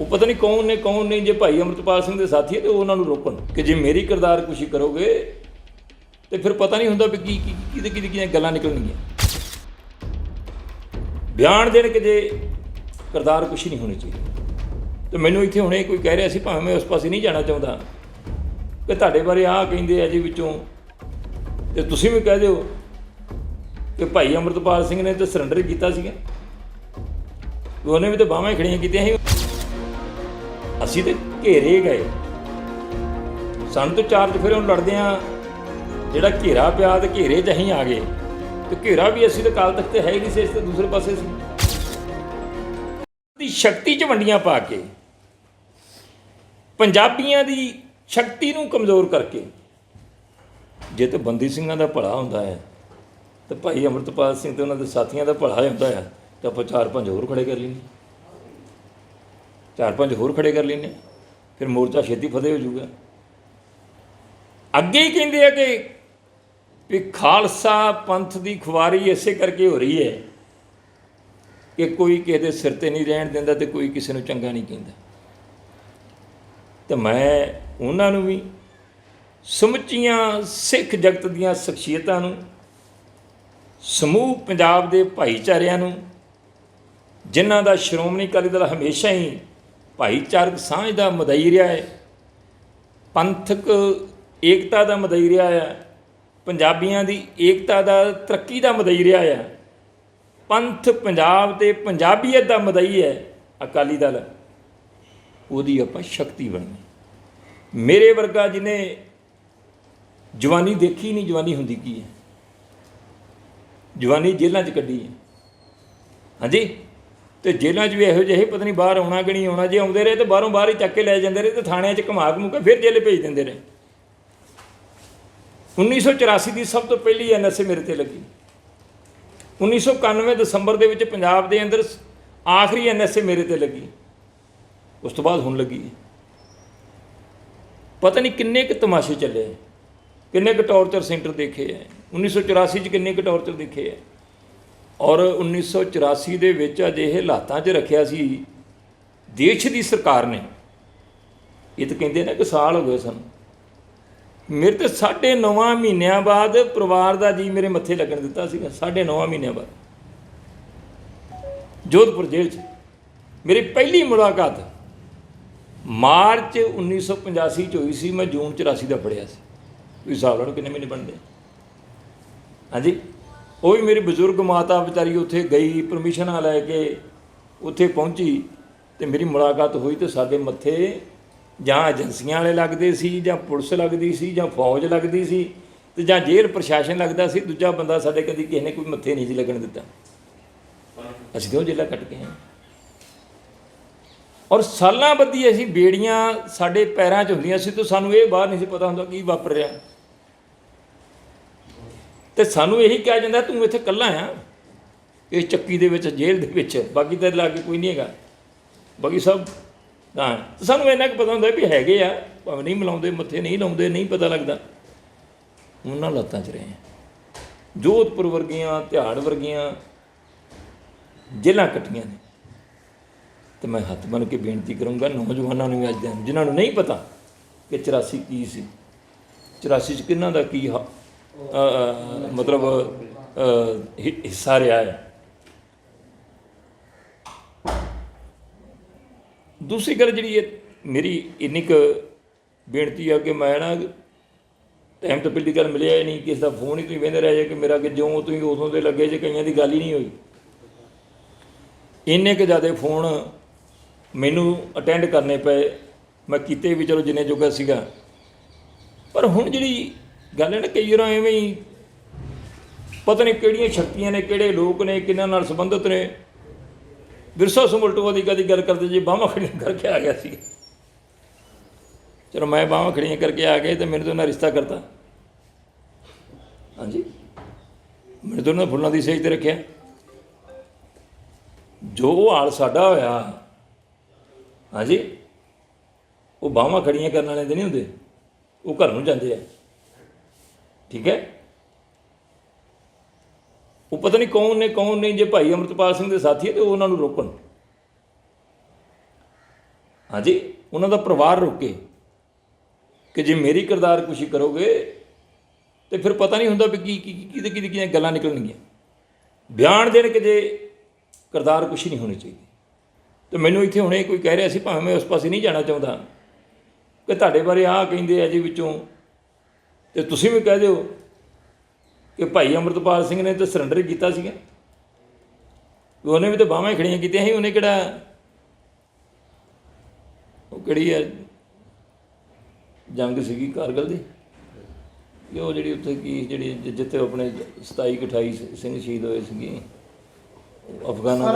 ਉਹ ਪਤਾ ਨਹੀਂ ਕੌਣ ਨੇ, ਕੌਣ ਨਹੀਂ, ਜੇ ਭਾਈ ਅਮਰਤਪਾਲ ਸਿੰਘ ਦੇ ਸਾਥੀ ਹੈ ਤੇ ਉਹਨਾਂ ਨੂੰ ਰੋਕਣ ਕਿ ਜੇ ਮੇਰੀ ਕਿਰਦਾਰ ਕੁਸ਼ੀ ਕਰੋਗੇ ਤੇ ਫਿਰ ਪਤਾ ਨਹੀਂ ਹੁੰਦਾ ਵੀ ਕੀ ਕੀ ਕਿਹਦੇ ਕਿਹਦੇ, ਕਿਹਦੀਆਂ ਗੱਲਾਂ ਨਿਕਲਣਗੀਆਂ। ਬਿਆਨ ਦੇਣ ਕਿ ਜੇ ਕਿਰਦਾਰ ਕੁਸ਼ੀ ਨਹੀਂ ਹੋਣੀ ਚਾਹੀਦੀ। ਤੇ ਮੈਨੂੰ ਇੱਥੇ ਹੁਣੇ ਕੋਈ ਕਹਿ ਰਿਹਾ ਸੀ, ਭਾਵੇਂ ਮੈਂ ਉਸ ਪਾਸੇ ਨਹੀਂ ਜਾਣਾ ਚਾਹੁੰਦਾ, ਕਿ ਤੁਹਾਡੇ ਬਾਰੇ ਆਹ ਕਹਿੰਦੇ ਆ ਜੀ ਵਿੱਚੋਂ, ਤੇ ਤੁਸੀਂ ਵੀ ਕਹਿ ਦਿਓ ਕਿ ਭਾਈ ਅਮਰਤਪਾਲ ਸਿੰਘ ਨੇ ਤਾਂ ਸਰੈਂਡਰ ਕੀਤਾ ਸੀਗਾ। ਉਹਨੇ ਵੀ ਤਾਂ ਬਾਹਾਂ ਹੀ ਖੜੀਆਂ ਕੀਤੀਆਂ ਸੀ ਅਸੀਂ ਤੇ ਘੇਰੇ ਗਏ। ਸਾਨੂੰ ਤਾਂ ਚਾਰਜ ਫਿਰ ਉਹਨੂੰ ਲੜਦੇ ਆ, ਜਿਹੜਾ ਘੇਰਾ ਪਿਆ ਤੇ ਘੇਰੇ 'ਚ ਅਸੀਂ ਆ ਗਏ। ਤੇ ਘੇਰਾ ਵੀ ਅਸੀਂ ਤਾਂ ਕਾਲ ਤੱਕ ਤੇ ਹੈ ਹੀ ਨਹੀਂ ਸੀ ਇਸ ਤੇ ਦੂਸਰੇ ਪਾਸੇ ਸੀ। ਦੀ ਸ਼ਕਤੀ 'ਚ ਵੰਡੀਆਂ ਪਾ ਕੇ, ਪੰਜਾਬੀਆਂ ਦੀ ਸ਼ਕਤੀ ਨੂੰ ਕਮਜ਼ੋਰ ਕਰਕੇ, ਜੇ ਤੇ ਬੰਦੀ ਸਿੰਘਾਂ ਦਾ ਭਲਾ ਹੁੰਦਾ ਹੈ, ਤੇ ਭਾਈ ਅਮਰਤਪਾਲ ਸਿੰਘ ਤੇ ਉਹਨਾਂ ਦੇ ਸਾਥੀਆਂ ਦਾ ਭਲਾ ਹੁੰਦਾ ਹੈ, ਤਾਂ ਆਪਾਂ ਚਾਰ ਪੰਜ ਹੋਰ ਖੜੇ ਕਰ ਲੈਂਦੇ ਚਾਰ ਪੰਜ ਹੋਰ ਖੜੇ ਕਰ ਲੈਂਦੇ ਫਿਰ ਮੋਰਚਾ ਛੇਤੀ ਫਤਿਹ ਹੋ ਜਾਊਗਾ। ਅੱਗੇ ਹੀ ਕਹਿੰਦੇ ਆ ਕਿ ਵੀ ਖਾਲਸਾ ਪੰਥ ਦੀ ਖੁਆਰੀ ਇਸੇ ਕਰਕੇ ਹੋ ਰਹੀ ਹੈ ਕਿ ਕੋਈ ਕਿਸੇ ਦੇ ਸਿਰ ਤੇ ਨਹੀਂ ਰਹਿਣ ਦਿੰਦਾ ਤੇ ਕੋਈ ਕਿਸੇ ਨੂੰ ਚੰਗਾ ਨਹੀਂ ਕਹਿੰਦਾ। ਤੇ ਮੈਂ ਉਹਨਾਂ ਨੂੰ ਵੀ ਸਮੁੱਚੀਆਂ ਸਿੱਖ ਜਗਤ ਦੀਆਂ ਸ਼ਖਸੀਅਤਾਂ ਨੂੰ, ਸਮੂਹ ਪੰਜਾਬ ਦੇ ਭਾਈਚਾਰਿਆਂ ਨੂੰ, ਜਿਨ੍ਹਾਂ ਦਾ ਸ਼੍ਰੋਮਣੀ ਅਕਾਲੀ ਦਲ ਹਮੇਸ਼ਾ ਹੀ ਭਾਈਚਾਰਕ ਸਾਂਝ ਦਾ ਮਦਈ ਰਿਹਾ ਹੈ, ਪੰਥਕ ਏਕਤਾ ਦਾ ਮਦਈ ਰਿਹਾ ਹੈ, ਪੰਜਾਬੀਆਂ ਦੀ ਏਕਤਾ ਦਾ ਤਰੱਕੀ ਦਾ ਮਦਈ ਰਿਹਾ ਹੈ, ਪੰਥ ਪੰਜਾਬ ਤੇ ਪੰਜਾਬੀਅਤ ਦਾ ਮਦਈ ਹੈ, ਅਕਾਲੀ ਦਲ। ਉਹਦੀ ਆਪਾਂ ਸ਼ਕਤੀ ਬਣਨੀ। ਮੇਰੇ ਵਰਗਾ ਜਿਹਨੇ ਜਵਾਨੀ ਦੇਖੀ ਨਹੀਂ, ਜਵਾਨੀ ਹੁੰਦੀ ਕੀ ਹੈ? ਜਵਾਨੀ ਜੇਲ੍ਹਾਂ 'ਚ ਕੱਢੀ ਹੈ। ਹਾਂਜੀ? ਤੇ ਜੇਲ੍ਹਾਂ 'ਚ ਵੀ ਇਹੋ ਜਿਹੇ ਪਤਾ ਨਹੀਂ ਬਾਹਰ ਆਉਣਾ ਕਿ ਨਹੀਂ ਆਉਣਾ, ਜੇ ਆਉਂਦੇ ਰਹੇ ਤੇ ਬਾਹਰੋਂ ਬਾਹਰ ਹੀ ਚੱਕ ਕੇ ਲੈ ਜਾਂਦੇ ਰਹੇ ਤੇ ਥਾਣਿਆਂ 'ਚ ਘੁਮਾ ਘਮੂ ਕੇ ਫਿਰ ਜੇਲ੍ਹ ਭੇਜ ਦਿੰਦੇ ਰਹੇ। 1984 ਦੀ ਸਭ ਤੋਂ ਪਹਿਲੀ ਐਨਐਸਏ ਮੇਰੇ ਤੇ ਲੱਗੀ। 1991 ਦਸੰਬਰ ਦੇ ਵਿੱਚ ਪੰਜਾਬ ਦੇ ਅੰਦਰ ਆਖਰੀ ਐਨਐਸਏ ਮੇਰੇ ਤੇ ਲੱਗੀ। ਉਸ ਤੋਂ ਬਾਅਦ ਹੁਣ ਲੱਗੀ ਪਤਾ ਨਹੀਂ ਕਿੰਨੇ ਕੁ ਤਮਾਸ਼ੇ ਚੱਲੇ ਕਿੰਨੇ ਕੁ ਟੌਰਚਰ ਸੈਂਟਰ ਦੇਖੇ ਹੈ। 1984 ਚ ਕਿੰਨੇ ਕੁ ਟੌਰਚਰ ਦੇਖੇ ਹੈ। ਔਰ 1984 ਦੇ ਵਿੱਚ ਅਜਿਹੇ ਹਾਲਾਤਾਂ 'ਚ ਰੱਖਿਆ ਸੀ ਦੇਸ਼ ਦੀ ਸਰਕਾਰ ਨੇ। ਇਹ ਤਾਂ ਕਹਿੰਦੇ ਨੇ ਕਿ ਸਾਲ ਹੋ ਗਏ ਸਾਨੂੰ। ਮੇਰੇ ਤੇ ਸਾਢੇ ਨੌਵਾਂ ਮਹੀਨਿਆਂ ਬਾਅਦ ਪਰਿਵਾਰ ਦਾ ਜੀ ਮੇਰੇ ਮੱਥੇ ਲੱਗਣ ਦਿੱਤਾ ਸੀਗਾ, ਸਾਢੇ ਨੌਵਾਂ ਮਹੀਨਿਆਂ ਬਾਅਦ। ਜੋਧਪੁਰ ਜੇਲ੍ਹ 'ਚ ਮੇਰੀ ਪਹਿਲੀ ਮੁਲਾਕਾਤ ਮਾਰਚ 1985 ਚ ਹੋਈ ਸੀ, ਮੈਂ ਜੂਨ 84 ਦਾ ਪੜਿਆ ਸੀ। ਤੁਸੀਂ ਹਿਸਾਬ ਲਾ ਕਿੰਨੇ ਮਹੀਨੇ ਬਣਦੇ ਹਾਂਜੀ? ਉਹ ਵੀ ਮੇਰੀ ਬਜ਼ੁਰਗ ਮਾਤਾ ਵਿਚਾਰੀ ਉੱਥੇ ਗਈ ਪਰਮਿਸ਼ਨਾਂ ਲੈ ਕੇ ਉੱਥੇ ਪਹੁੰਚੀ ਤੇ ਮੇਰੀ ਮੁਲਾਕਾਤ ਹੋਈ ਤੇ ਸਾਡੇ ਮੱਥੇ ਜਾਂ ਏਜੰਸੀਆਂ ਵਾਲੇ ਲੱਗਦੇ ਸੀ ਜਾਂ ਪੁਲਿਸ ਲੱਗਦੀ ਸੀ ਜਾਂ ਫੌਜ ਲੱਗਦੀ ਸੀ ਤੇ ਜਾਂ ਜੇਲ੍ਹ ਪ੍ਰਸ਼ਾਸਨ ਲੱਗਦਾ ਸੀ, ਦੂਜਾ ਬੰਦਾ ਸਾਡੇ ਕਦੀ ਕਿਸੇ ਨੇ ਕੋਈ ਮੱਥੇ ਨਹੀਂ ਸੀ ਲੱਗਣ ਦਿੱਤਾ। ਅਸੀਂ ਤੇ ਉਹ ਜੇਲ੍ਹਾਂ ਕੱਟ ਕੇ ਆਏ ਔਰ ਸਾਲਾਂ ਬੱਧੀ ਅਸੀਂ ਬੇੜੀਆਂ ਸਾਡੇ ਪੈਰਾਂ 'ਚ ਹੁੰਦੀਆਂ ਸੀ ਤੇ ਸਾਨੂੰ ਇਹ ਬਾਹਰ ਨਹੀਂ ਸੀ ਪਤਾ ਹੁੰਦਾ ਕੀ ਵਾਪਰ ਰਿਹਾ। ਤੇ ਸਾਨੂੰ ਇਹੀ ਕਿਹਾ ਜਾਂਦਾ, ਤੂੰ ਇੱਥੇ ਇਕੱਲਾ ਆ। ਇਸ ਚੱਕੀ ਦੇ ਵਿੱਚ, ਜੇਲ੍ਹ ਦੇ ਵਿੱਚ। ਬਾਕੀ ਤੇਰੇ ਲਾਗੇ ਕੋਈ ਨਹੀਂ ਹੈਗਾ। ਬਾਕੀ ਸਭ ਤਾਂ ਸਾਨੂੰ ਇੰਨਾ ਕੁ ਪਤਾ ਹੁੰਦਾ ਵੀ ਹੈਗੇ ਆ, ਭਾਵੇਂ ਨਹੀਂ ਮਿਲਾਉਂਦੇ, ਮੱਥੇ ਨਹੀਂ ਲਾਉਂਦੇ, ਨਹੀਂ ਪਤਾ ਲੱਗਦਾ। ਉਹਨਾਂ ਲੱਤਾਂ 'ਚ ਰਹੇ ਆ। ਜੋਧਪੁਰ ਵਰਗੀਆਂ ਤਿਹਾੜ ਵਰਗੀਆਂ ਜੇਲ੍ਹਾਂ ਕੱਟੀਆਂ ਨੇ। ਤੇ ਮੈਂ ਹੱਥ ਬਨ ਕੇ ਬੇਨਤੀ ਕਰੂੰਗਾ ਨੌਜਵਾਨਾਂ ਨੂੰ ਵੀ ਅੱਜ ਦੇ ਜਿਨ੍ਹਾਂ ਨੂੰ ਨਹੀਂ ਪਤਾ ਕਿ 84 ਕੀ ਸੀ। 84 ਚ ਕਿੰਨਾਂ ਦਾ ਕੀ ਹ- ਮਤਲਬ ਅ, ਹਿੱਸਾ ਰਿਹਾ ਹੈ। ਦੂਸਰੀ ਗੱਲ ਜਿਹੜੀ ਹੈ ਮੇਰੀ ਇੰਨੀ ਕੁ ਬੇਨਤੀ ਆ ਕਿ ਮੈਂ ਨਾ ਟਾਈਮ ਤੋਂ ਪਹਿਲੀ ਗੱਲ ਮਿਲਿਆ ਹੀ ਨਹੀਂ ਕਿਸੇ ਦਾ ਫੋਨ ਹੀ ਤੁਸੀਂ ਵੇਂਦੇ ਰਹਿ ਜੇ ਕਿ ਮੇਰਾ ਕਿ ਜਿਉਂ ਤੁਸੀਂ ਉਦੋਂ ਦੇ ਲੱਗੇ ਜੇ ਕਈਆਂ ਦੀ ਗੱਲ ਹੀ ਨਹੀਂ ਹੋਈ। ਇੰਨੇ ਕੁ ਜ਼ਿਆਦਾ ਫੋਨ ਮੈਨੂੰ ਅਟੈਂਡ ਕਰਨੇ ਪਏ। ਮੈਂ ਕੀਤੇ ਵੀ ਚਲੋ ਜਿੰਨੇ ਜੋਗਾ ਸੀਗਾ। ਪਰ ਹੁਣ ਜਿਹੜੀ ਗੱਲ ਹੈ ਨਾ ਕਈ ਵਾਰ ਐਵੇਂ ਹੀ। ਪਤਾ ਨਹੀਂ ਕਿਹੜੀਆਂ ਸ਼ਕਤੀਆਂ ਨੇ, ਕਿਹੜੇ ਲੋਕ ਨੇ, ਕਿਹਨਾਂ ਨਾਲ ਸੰਬੰਧਿਤ ਨੇ। ਵਿਰਸਾ ਸਮੁਲਟਵਾ ਦੀ ਕਦੀ ਗੱਲ ਕਰਦੇ ਜੀ ਬਾਹਾਂ ਖੜੀਆਂ ਕਰਕੇ ਆ ਗਿਆ ਸੀ। ਚਲੋ ਮੈਂ ਬਾਹਾਂ ਖੜੀਆਂ ਕਰਕੇ ਆ ਗਏ ਤੇ ਮੈਨੂੰ ਤਾਂ ਉਹਨਾਂ ਰਿਸ਼ਤਾ ਕਰਤਾ। ਹਾਂਜੀ। ਮੈਨੂੰ ਤਾਂ ਉਹਨਾਂ ਫੁੱਲਾਂ ਦੀ ਸੇਜ ਤੇ ਰੱਖਿਆ। ਜੋ ਹਾਲ ਸਾਡਾ ਹੋਇਆ, ਹਾਂਜੀ, ਉਹ ਬਾਹਾਂ ਖੜੀਆਂ ਕਰਨ ਵਾਲੇ ਦੇ ਨਹੀਂ ਹੁੰਦੇ। ਉਹ ਘਰ ਨੂੰ ਜਾਂਦੇ ਆ। ਠੀਕ ਹੈ? ਉਹ ਪਤਾ ਨਹੀਂ ਕੌਣ ਨੇ, ਕੌਣ ਨਹੀਂ, ਜੇ ਭਾਈ ਅਮਰਤਪਾਲ ਸਿੰਘ ਦੇ ਸਾਥੀ ਹੈ ਤੇ ਉਹਨਾਂ ਨੂੰ ਰੋਕਣ। ਹਾਂਜੀ, ਉਹਨਾਂ ਦਾ ਪਰਿਵਾਰ ਰੋਕੇ ਕਿ ਜੇ ਮੇਰੀ ਕਿਰਦਾਰ ਕੁਸ਼ੀ ਕਰੋਗੇ ਤੇ ਫਿਰ ਪਤਾ ਨਹੀਂ ਹੁੰਦਾ ਵੀ ਕੀ ਕੀ ਕਿਹਦੇ ਕਿਹਦੇ ਕਿਹਦੀਆਂ ਗੱਲਾਂ ਨਿਕਲਣਗੀਆਂ। ਬਿਆਨ ਦੇਣ ਕਿ ਜੇ ਕਿਰਦਾਰ ਕੁਸ਼ੀ ਨਹੀਂ ਹੋਣੀ ਚਾਹੀਦੀ। ਤੇ ਮੈਨੂੰ ਇੱਥੇ ਹੁਣੇ ਕੋਈ ਕਹਿ ਰਿਹਾ ਸੀ, ਭਾਵੇਂ ਮੈਂ ਉਸ ਪਾਸੇ ਨਹੀਂ ਜਾਣਾ ਚਾਹੁੰਦਾ, ਕਿ ਤੁਹਾਡੇ ਬਾਰੇ ਆਹ ਕਹਿੰਦੇ ਆ ਜੀ ਵਿੱਚੋਂ ਤੇ ਤੁਸੀਂ ਵੀ ਕਹਿ ਦਿਓ ਕਿ ਭਾਈ ਅਮਰਤਪਾਲ ਸਿੰਘ ਨੇ ਤਾਂ ਸਰੈਂਡਰ ਕੀਤਾ ਸੀਗਾ। ਉਹਨੇ ਵੀ ਤਾਂ ਬਾਹਾਂ ਖੜੀਆਂ ਕੀਤੀਆਂ ਸੀ ਉਹਨੇ ਕਿਹੜਾ ਉਹ ਕਿਹੜੀ ਹੈ ਜੰਗ ਸੀਗੀ ਕਾਰਗਲ ਦੀ? ਕਿ ਉਹ ਜਿਹੜੀ ਉੱਥੇ ਕੀ ਜਿਹੜੀ ਜਿੱਥੇ ਆਪਣੇ 27 ਕਿ 28 ਸਿੰਘ ਸ਼ਹੀਦ ਹੋਏ ਸੀਗੇ। ਅਫਗਾਨਾਂ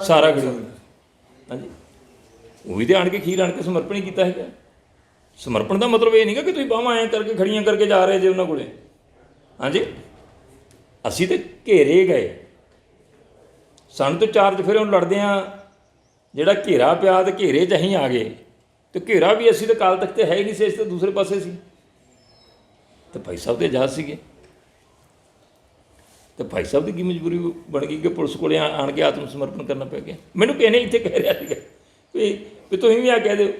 ਸਾਰਾ ਗੜੀ- ਹਾਂਜੀ। ਉਹ ਵੀ ਤੇ ਆਣ ਕੇ ਖੀਰ ਆਣ ਕੇ ਸਮਰਪਣ ਕੀਤਾ ਹੈਗਾ। ਸਮਰਪਣ ਦਾ ਮਤਲਬ ਇਹ ਨਹੀਂਗਾ ਕਿ ਤੁਸੀਂ ਬਾਹਾਂ ਐਂ ਕਰਕੇ ਖੜੀਆਂ ਕਰਕੇ ਜਾ ਰਹੇ ਜੇ ਉਹਨਾਂ ਕੋਲੇ। ਹਾਂਜੀ? ਅਸੀਂ ਤੇ ਘੇਰੇ ਗਏ। ਸਾਨੂੰ ਤੇ ਚਾਰਜ ਫਿਰ ਹੁਣ ਲੜਦੇ ਆ, ਜਿਹੜਾ ਘੇਰਾ ਪਿਆ ਤੇ ਘੇਰੇ 'ਚ ਅਸੀਂ ਆ ਗਏ। ਤੇ ਘੇਰਾ ਵੀ ਅਸੀਂ ਤਾਂ ਕਾਲ ਤੱਕ ਤੇ ਹੈ ਹੀ ਨਹੀਂ ਸੀ ਇਸ ਤਾਂ ਦੂਸਰੇ ਪਾਸੇ ਸੀ। ਤੇ ਭਾਈ ਸਾਹਿਬ ਤੇ ਆਜ਼ਾਦ ਸੀਗੇ। ਤੇ ਭਾਈ ਸਾਹਿਬ ਦੀ ਕੀ ਮਜਬੂਰੀ ਬਣ ਗਈ ਕਿ ਪੁਲਿਸ ਕੋਲੇ ਆਣ ਕੇ ਆਤਮ ਸਮਰਪਣ ਕਰਨਾ ਪੈ ਗਿਆ? ਮੈਨੂੰ ਕਿਸੇ ਨੇ ਇੱਥੇ ਕਹਿ ਰਿਹਾ ਸੀਗਾ ਵੀ ਵੀ ਤੁਸੀਂ ਵੀ ਆ ਕਹਿ ਦਿਓ।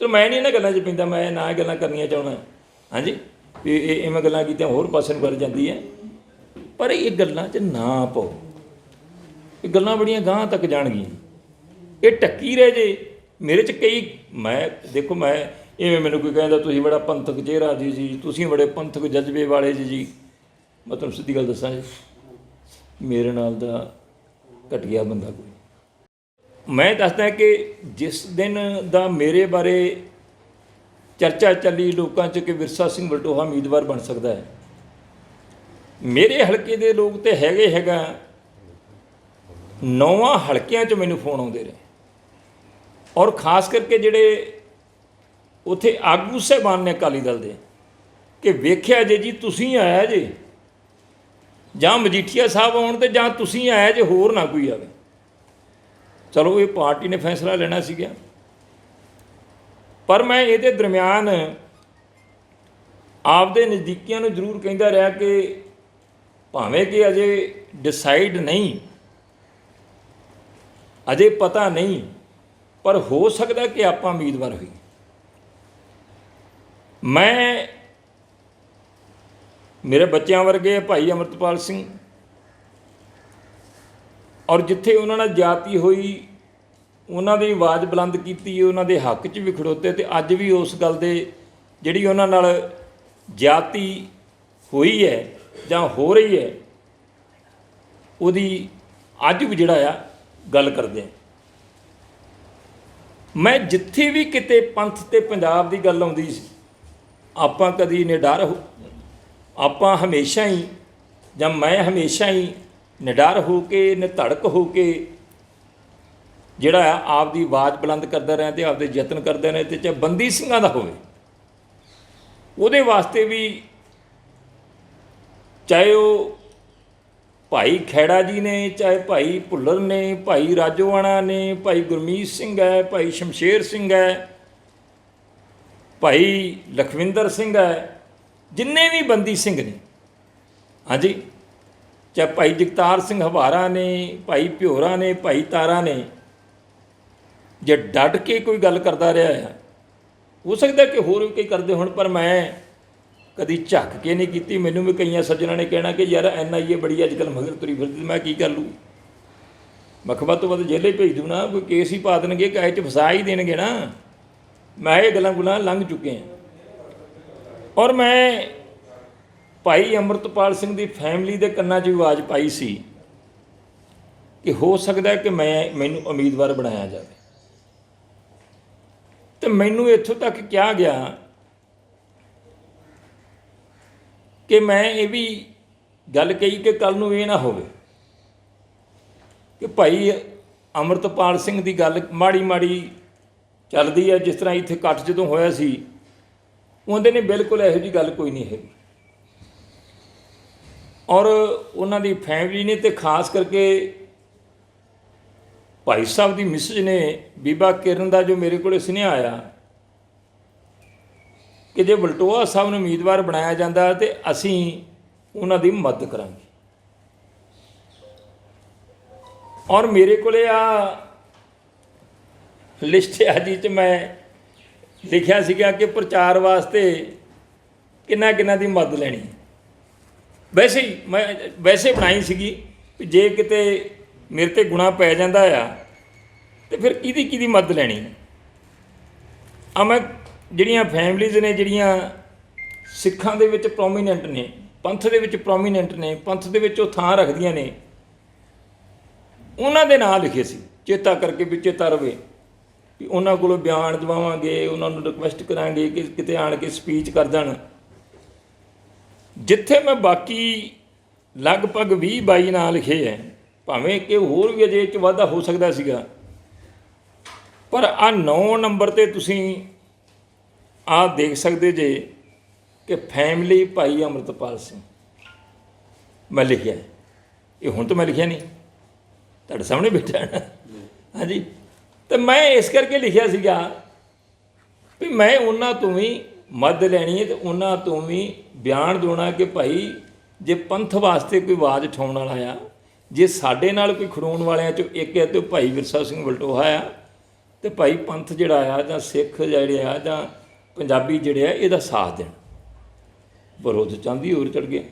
ਚਲੋ ਮੈਂ ਨਹੀਂ ਇਹਨਾਂ ਗੱਲਾਂ 'ਚ ਪੈਂਦਾ, ਮੈਂ ਨਾ ਇਹ ਗੱਲਾਂ ਕਰਨੀਆਂ ਚਾਹੁੰਦਾ। ਹਾਂਜੀ? ਵੀ ਇਹ ਇਵੇਂ ਗੱਲਾਂ ਕੀਤੀਆਂ ਹੋਰ ਪਾਸੇ ਨੂੰ ਕਰ ਜਾਂਦੀ ਹੈ। ਪਰ ਇਹ ਗੱਲਾਂ 'ਚ ਨਾ ਪਾਓ। ਇਹ ਗੱਲਾਂ ਬੜੀਆਂ ਗਾਂਹ ਤੱਕ ਜਾਣਗੀਆਂ। ਇਹ ਟੱਕੀ ਰਹਿ ਜੇ। ਮੇਰੇ 'ਚ ਕਈ, ਮੈਂ, ਦੇਖੋ ਮੈਂ ਇਵੇਂ ਮੈਨੂੰ ਕੋਈ ਕਹਿੰਦਾ, ਤੁਸੀਂ ਬੜਾ ਪੰਥਕ ਚਿਹਰਾ ਜੀ ਜੀ, ਤੁਸੀਂ ਬੜੇ ਪੰਥਕ ਜਜ਼ਬੇ ਵਾਲੇ ਜੀ ਜੀ। ਮੈਂ ਤੁਹਾਨੂੰ ਸਿੱਧੀ ਗੱਲ ਦੱਸਾਂ ਜੀ। ਮੇਰੇ ਨਾਲ ਦਾ ਘਟਿਆ ਬੰਦਾ ਕੋਈ ਮੈਂ ਦੱਸਦਾ ਕਿ ਜਿਸ ਦਿਨ ਦਾ ਮੇਰੇ ਬਾਰੇ ਚਰਚਾ ਚੱਲੀ ਲੋਕਾਂ 'ਚ ਕਿ ਵਿਰਸਾ ਸਿੰਘ ਵਲਟੋਹਾ ਉਮੀਦਵਾਰ ਬਣ ਸਕਦਾ ਹੈ, ਮੇਰੇ ਹਲਕੇ ਦੇ ਲੋਕ ਤੇ ਹੈਗੇ ਹੈਗਾ ਨੌਵਾਂ ਹਲਕਿਆਂ 'ਚ ਮੈਨੂੰ ਫੋਨ ਆਉਂਦੇ ਰਹੇ ਔਰ ਖਾਸ ਕਰਕੇ ਜਿਹੜੇ ਉਥੇ ਆਗੂ ਸਹਿਬਾਨ ਨੇ ਅਕਾਲੀ ਦਲ ਦੇ ਕਿ ਵੇਖਿਆ ਜੇ ਜੀ ਤੁਸੀਂ ਆਇਆ ਜੇ ਜਾਂ ਮਜੀਠੀਆ ਸਾਹਿਬ ਆਉਣ ਤੇ ਜਾਂ ਤੁਸੀਂ ਆਇਆ ਜੇ, ਹੋਰ ਨਾ ਕੋਈ ਆਵੇ। ਚਲੋ ਇਹ ਪਾਰਟੀ ਨੇ ਫੈਸਲਾ ਲੈਣਾ ਸੀਗਾ। ਪਰ ਮੈਂ ਇਹਦੇ ਦਰਮਿਆਨ ਆਪਦੇ ਨਜ਼ਦੀਕੀਆਂ ਨੂੰ ਜ਼ਰੂਰ ਕਹਿੰਦਾ ਰਿਹਾ ਕਿ ਭਾਵੇਂ ਕਿ ਅਜੇ ਡਿਸਾਈਡ ਨਹੀਂ, ਅਜੇ ਪਤਾ ਨਹੀਂ, ਪਰ ਹੋ ਸਕਦਾ ਕਿ ਆਪਾਂ ਉਮੀਦਵਾਰ ਹੋਈ ਮੈਂ, ਮੇਰੇ ਬੱਚਿਆਂ ਵਰਗੇ ਭਾਈ ਅਮਰਤਪਾਲ ਸਿੰਘ ਔਰ ਜਿੱਥੇ ਉਹਨਾਂ ਨਾਲ ਜਾਤੀ ਹੋਈ, ਉਹਨਾਂ ਦੀ ਆਵਾਜ਼ ਬੁਲੰਦ ਕੀਤੀ, ਉਹਨਾਂ ਦੇ ਹੱਕ 'ਚ ਵੀ ਖੜੋਤੇ ਤੇ ਅੱਜ ਵੀ ਉਸ ਗੱਲ ਦੇ ਜਿਹੜੀ ਉਹਨਾਂ ਨਾਲ ਜਾਤੀ ਹੋਈ ਹੈ ਜਾਂ ਹੋ ਰਹੀ ਹੈ, ਉਹਦੀ ਅੱਜ ਵੀ ਜਿਹੜਾ ਆ ਗੱਲ ਕਰਦੇ ਆ। ਮੈਂ ਜਿੱਥੇ ਵੀ ਕਿਤੇ ਪੰਥ ਤੇ ਪੰਜਾਬ ਦੀ ਗੱਲ ਆਉਂਦੀ ਸੀ, ਆਪਾਂ ਕਦੀ ਨਿਡਰ ਹੋ ਆਪਾਂ ਹਮੇਸ਼ਾ ਹੀ ਜਾਂ ਮੈਂ ਹਮੇਸ਼ਾ ਹੀ ਨਿਡਰ ਹੋ ਕੇ ਨਿਧੜਕ ਹੋ ਕੇ ਜਿਹੜਾ ਆ ਆਪਦੀ ਆਵਾਜ਼ ਬੁਲੰਦ ਕਰਦਾ ਰਿਹਾ ਤੇ ਆਪਦੇ ਯਤਨ ਕਰਦੇ ਰਹੇ ਤੇ ਚਾਹੇ ਬੰਦੀ ਸਿੰਘਾਂ ਦਾ ਹੋਵੇ। ਉਹਦੇ ਵਾਸਤੇ ਵੀ ਚਾਹੇ ਉਹ ਭਾਈ ਖੈੜਾ ਜੀ ਨੇ, ਚਾਹੇ ਭਾਈ ਭੁੱਲਰ ਨੇ, ਭਾਈ ਰਾਜੋਆਣਾ ਨੇ, ਭਾਈ ਗੁਰਮੀਤ ਸਿੰਘ ਹੈ, ਭਾਈ ਸ਼ਮਸ਼ੇਰ ਸਿੰਘ ਹੈ, ਭਾਈ ਲਖਵਿੰਦਰ ਸਿੰਘ ਹੈ, ਜਿੰਨੇ ਵੀ ਬੰਦੀ ਸਿੰਘ ਨੇ। ਹਾਂਜੀ? ਚਾਹੇ ਭਾਈ ਜਗਤਾਰ ਸਿੰਘ ਹਵਾਰਾ ਨੇ, ਭਾਈ ਭਿਓਰਾ ਨੇ, ਭਾਈ ਤਾਰਾ ਨੇ, ਜੇ ਡਟ ਕੇ ਕੋਈ ਗੱਲ ਕਰਦਾ ਰਿਹਾ ਹੈ, ਹੋ ਸਕਦਾ ਕਿ ਹੋਰ ਵੀ ਕਈ ਕਰਦੇ ਹੋਣ, ਪਰ ਮੈਂ ਕਦੀ ਝੱਕ ਕੇ ਨਹੀਂ ਕੀਤੀ। ਮੈਨੂੰ ਵੀ ਕਈਆਂ ਸੱਜਣਾਂ ਨੇ ਕਹਿਣਾ ਕਿ ਯਾਰ ਐਨਆਈਏ ਬੜੀ ਅੱਜ ਕੱਲ੍ਹ ਮਗਰ ਤੁਰੀ ਫਿਰਦੀ, ਮੈਂ ਕੀ ਕਰ ਲੂ ਮਖਬਾ ਤੋਂ ਵੱਧ ਜੇਲੇ ਭੇਜ ਦੂ ਨਾ, ਕੋਈ ਕੇਸ ਹੀ ਪਾ ਦੇਣਗੇ ਕਾਇ ਚ ਫਸਾ ਹੀ ਦੇਣਗੇ ਨਾ। ਮੈਂ ਇਹ ਗੱਲਾਂ ਗੁਲਾਂ ਲੰਘ ਚੁੱਕੇ ਹਾਂ। ਔਰ ਮੈਂ ਭਾਈ ਅਮਰਤਪਾਲ ਸਿੰਘ ਦੀ ਫੈਮਿਲੀ ਦੇ ਕੰਨਾਂ 'ਚ ਆਵਾਜ਼ ਪਾਈ ਸੀ ਕਿ ਹੋ ਸਕਦਾ ਹੈ ਕਿ ਮੈਂ ਮੈਨੂੰ ਉਮੀਦਵਾਰ ਬਣਾਇਆ ਜਾਵੇ। ਤੇ ਮੈਨੂੰ ਇੱਥੋਂ ਤੱਕ ਕਿਹਾ ਗਿਆ ਕਿ ਮੈਂ ਇਹ ਵੀ ਗੱਲ ਕਹੀ ਕਿ ਕੱਲ ਨੂੰ ਇਹ ਨਾ ਹੋਵੇ ਕਿ ਭਾਈ ਅਮਰਤਪਾਲ ਸਿੰਘ ਦੀ ਗੱਲ ਮਾੜੀ ਮਾੜੀ ਚੱਲਦੀ ਹੈ, ਜਿਸ ਤਰ੍ਹਾਂ ਇੱਥੇ ਇਕੱਠ ਜਦੋਂ ਹੋਇਆ ਸੀ, ਉਹਦੇ ਨੇ ਬਿਲਕੁਲ ਇਹੋ ਜੀ ਗੱਲ ਕੋਈ ਨਹੀਂ ਹੈਗੀ। ਔਰ ਉਹਨਾਂ ਦੀ ਫੈਮਿਲੀ ਨੇ ਤੇ ਖਾਸ ਕਰਕੇ ਭਾਈ ਸਾਹਿਬ ਦੀ ਮਿਸਜ ਨੇ, ਬੀਬਾ ਕਿਰਨ ਦਾ ਜੋ ਮੇਰੇ ਕੋਲੇ ਸੁਨੇਹਾ ਆਇਆ ਕਿ ਜੇ ਬਲਟੋਆ ਸਾਹਿਬ ਨੂੰ ਉਮੀਦਵਾਰ ਬਣਾਇਆ ਜਾਂਦਾ ਤੇ ਅਸੀਂ ਉਹਨਾਂ ਦੀ ਮਦਦ ਕਰਾਂਗੇ। ਔਰ ਮੇਰੇ ਕੋਲੇ ਆ ਲਿਸਟ ਆ ਆਜੀ ਚ ਮੈਂ ਲਿਖਿਆ ਸੀਗਾ ਕਿ ਪ੍ਰਚਾਰ ਵਾਸਤੇ ਕਿੰਨਾ ਕਿੰਨਾ ਦੀ ਮਦਦ ਲੈਣੀ ਵੈਸੇ ਹੀ ਮੈਂ ਵੈਸੇ ਬਣਾਈ ਸੀਗੀ ਵੀ ਜੇ ਕਿਤੇ ਮੇਰੇ ਤੇ ਗੁਣਾ ਪੈ ਜਾਂਦਾ ਆ, ਤੇ ਫਿਰ ਕਿਹਦੀ ਕਿਹਦੀ ਮਦਦ ਲੈਣੀ ਆ ਮੈਂ ਜਿਹੜੀਆਂ ਫੈਮਲੀਜ਼ ਨੇ ਜਿਹੜੀਆਂ ਸਿੱਖਾਂ ਦੇ ਵਿੱਚ ਪ੍ਰੋਮੀਨੈਂਟ ਨੇ, ਪੰਥ ਦੇ ਵਿੱਚ ਪ੍ਰੋਮੀਨੈਂਟ ਨੇ, ਪੰਥ ਦੇ ਵਿੱਚ ਉਹ ਥਾਂ ਰੱਖਦੀਆਂ ਨੇ, ਉਹਨਾਂ ਦੇ ਨਾਂ ਲਿਖੇ ਸੀ, ਚੇਤਾ ਕਰਕੇ ਵੀ ਚੇਤਾ ਰਵੇ ਵੀ ਉਹਨਾਂ ਕੋਲੋਂ ਬਿਆਨ ਦਵਾਵਾਂਗੇ, ਉਹਨਾਂ ਨੂੰ ਰਿਕਵੈਸਟ ਕਰਾਂਗੇ ਕਿ ਕਿਤੇ ਆਣ ਕੇ ਸਪੀਚ ਕਰ ਦੇਣ ਜਿੱਥੇ ਮੈਂ ਬਾਕੀ ਲਗਭਗ 20 22 ਨਾਂ ਲਿਖੇ ਐ, ਭਾਵੇਂ ਕਿ ਹੋਰ ਵੀ ਅਜੇ ਚ ਵਾਧਾ ਹੋ ਸਕਦਾ ਸੀਗਾ। ਪਰ ਆ 9 ਨੰਬਰ ਤੇ ਤੁਸੀਂ ਆ ਦੇਖ ਸਕਦੇ ਜੇ ਕਿ ਫੈਮਿਲੀ ਭਾਈ ਅਮਰਤਪਾਲ ਸਿੰਘ। ਮੈਂ ਲਿਖਿਆ ਇਹ ਹੁਣ ਤਾਂ ਮੈਂ ਲਿਖਿਆ ਨਹੀਂ। ਤੁਹਾਡੇ ਸਾਹਮਣੇ ਬੈਠਾ ਹਾਂਜੀ। ਤੇ ਮੈਂ ਇਸ ਕਰਕੇ ਲਿਖਿਆ ਸੀਗਾ ਵੀ ਮੈਂ ਉਹਨਾਂ ਤੋਂ ਵੀ ਮਦਦ ਲੈਣੀ ਹੈ ਤੇ ਉਹਨਾਂ ਤੋਂ ਵੀ ਬਿਆਨ ਦੇਣਾ ਕਿ ਭਾਈ ਜੇ ਪੰਥ ਵਾਸਤੇ ਕੋਈ ਆਵਾਜ਼ ਉਠਾਉਣ ਵਾਲਾ ਆ, ਜੇ ਸਾਡੇ ਨਾਲ ਕੋਈ ਖੜੋਣ ਵਾਲਿਆਂ ਚੋਂ ਇੱਕ ਹੈ ਤੇ ਉਹ ਭਾਈ ਵਿਰਸਾ ਸਿੰਘ ਵਲਟੋਹਾ ਆ, ਤੇ ਭਾਈ ਪੰਥ ਜਿਹੜਾ ਆ ਜਾਂ ਸਿੱਖ ਜਿਹੜੇ ਆ ਜਾਂ ਪੰਜਾਬੀ ਜਿਹੜੇ ਆ, ਇਹਦਾ ਸਾਥ ਦੇਣ। ਪਰ ਉਹ ਤਾਂ ਚਾਹੁੰਦੀ ਹੋਰ ਚੜ ਗਿਆ।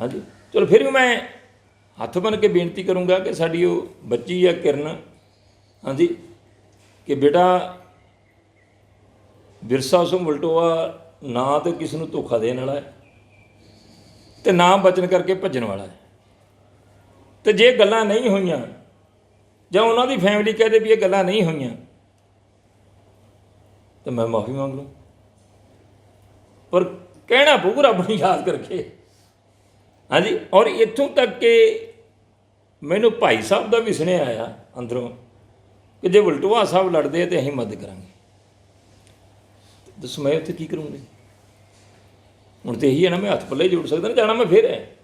ਹਾਂਜੀ। ਚਲੋ ਫਿਰ ਵੀ ਮੈਂ ਹੱਥ ਬਨ ਕੇ ਬੇਨਤੀ ਕਰੂੰਗਾ ਕਿ ਸਾਡੀ ਉਹ ਬੱਚੀ ਆ ਕਿਰਨ, ਹਾਂਜੀ, ਕਿ ਬੇਟਾ ਵਿਰਸਾ ਸਿੰਘ ਵਲਟੋਆ ਨਾ ਤੇ ਕਿਸ ਨੂੰ ਧੋਖਾ ਦੇਣ ਵਾਲਾ ਹੈ ਤੇ ਨਾ ਬਚਨ ਕਰਕੇ ਭੱਜਣ ਵਾਲਾ ਹੈ। ਤੇ ਜੇ ਗੱਲਾਂ ਨਹੀਂ ਹੋਈਆਂ, ਜਾਂ ਉਹਨਾਂ ਦੀ ਫੈਮਿਲੀ ਕਹਦੇ ਵੀ ਇਹ ਗੱਲਾਂ ਨਹੀਂ ਹੋਈਆਂ, ਤਾਂ ਮੈਂ ਮਾਫੀ ਮੰਗ ਲੂੰ ਪਰ ਕਹਿਣਾ ਪਊ ਰੱਬ ਨੂੰ ਯਾਦ ਕਰਕੇ। ਹਾਂਜੀ, ਔਰ ਇੱਥੋਂ ਤੱਕ ਕਿ ਮੈਨੂੰ ਭਾਈ ਸਾਹਿਬ ਦਾ ਵੀ ਸੁਨੇਹਾ ਆਇਆ ਅੰਦਰੋਂ, ਕਿ ਜੇ ਵਲਟੋਆ ਸਾਹਿਬ ਲੜਦੇ ਆ ਤੇ ਅਸੀਂ ਮਦਦ ਕਰਾਂਗੇ। ਦੱਸੋ ਮੈਂ ਉੱਥੇ ਕੀ ਕਰੂੰਗੀ ਹੁਣ ਤੇ ਇਹੀ ਹੈ ਨਾ, ਮੈਂ ਹੱਥ ਪੱਲੇ ਜੋੜ ਸਕਦਾ ਨਾ, ਜਾਣਾ ਮੈਂ ਫਿਰ ਹੈ।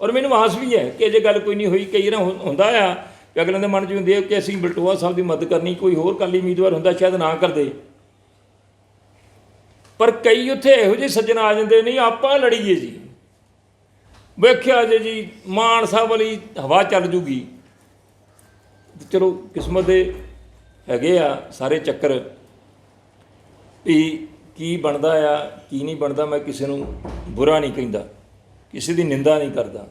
ਔਰ ਮੈਨੂੰ ਆਸ ਵੀ ਹੈ ਕਿ ਜੇ ਗੱਲ ਕੋਈ ਨਹੀਂ ਹੋਈ, ਕਈ ਨਾ ਹੁੰ- ਹੁੰਦਾ ਆ ਕਿ ਅਗਲੇ ਦੇ ਮਨ 'ਚ ਹੁੰਦੀ ਹੈ ਕਿ ਅਸੀਂ ਬਲਟੋਆ ਸਾਹਿਬ ਦੀ ਮਦਦ ਕਰਨੀ, ਕੋਈ ਹੋਰ ਕਾਲੀ ਉਮੀਦਵਾਰ ਹੁੰਦਾ, ਸ਼ਾਇਦ ਨਾ ਕਰਦੇ। ਪਰ ਕਈ ਉੱਥੇ ਇਹੋ ਜਿਹੇ ਸੱਜਣ ਆ ਜਾਂਦੇ ਨਹੀਂ ਆਪਾਂ ਲੜੀਏ ਜੀ। ਵੇਖਿਆ ਜੇ ਜੀ, ਮਾਨ ਸਾਹਿਬ ਵਾਲੀ ਹਵਾ ਚੱਲ ਜੂਗੀ। ਚਲੋ ਕਿਸਮਤ ਦੇ ਹੈਗੇ ਆ ਸਾਰੇ ਚੱਕਰ ਵੀ ਕੀ ਬਣਦਾ ਆ, ਕੀ ਨਹੀਂ ਬਣਦਾ, ਮੈਂ ਕਿਸੇ ਨੂੰ ਬੁਰਾ ਨਹੀਂ ਕਹਿੰਦਾ, ਕਿਸੇ ਦੀ ਨਿੰਦਾ ਨਹੀਂ ਕਰਦਾ।